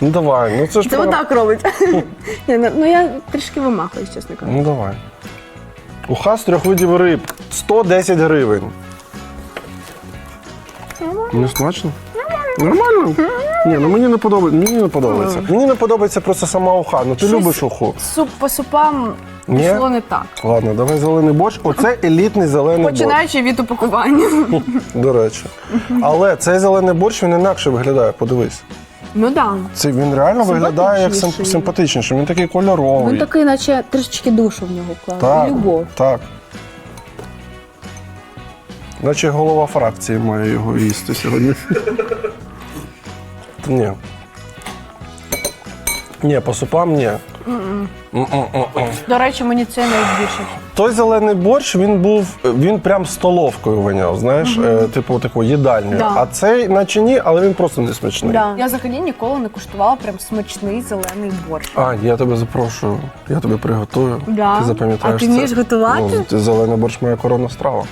Ну давай, ну це ж Це прям- отак робить. Ні, ну, Ну я трішки вимахуюсь, чесно кажучи. Ну давай. Уха з трьох видів риб. 110 гривень. Не смачно? Нормально? Ні, ну мені не подобається. Мені не подобається. Мені не подобається просто сама уха. Ну ти Щось- любиш уху. Суп по супам Ні? пішло не так. Ладно, давай зелений борщ. Оце елітний зелений борщ. Починаючи від упакування. До речі. Але цей зелений борщ він інакше виглядає, подивись. Ну да. Це він реально виглядає як сим- Симпатичніший. симпатичніший. Він такий кольоровий. Він такий, наче трішечки душу в нього вклав. Так, Любов. так. Наче голова фракції має його їсти сьогодні. Та Ні. Ні, по супам ні. До речі, мені це найбільше. Той зелений борщ, він був, він прям столовкою воняв, знаєш, е, типу такою їдальною. Да. А цей, наче ні, але він просто не смачний. Да. Я взагалі ніколи не куштувала прям смачний зелений борщ. А, я тебе запрошую, я тебе приготую. Да. Ти запам'ятаєш А ти це. вмієш готувати? Ну, зелений борщ моя коронна страва.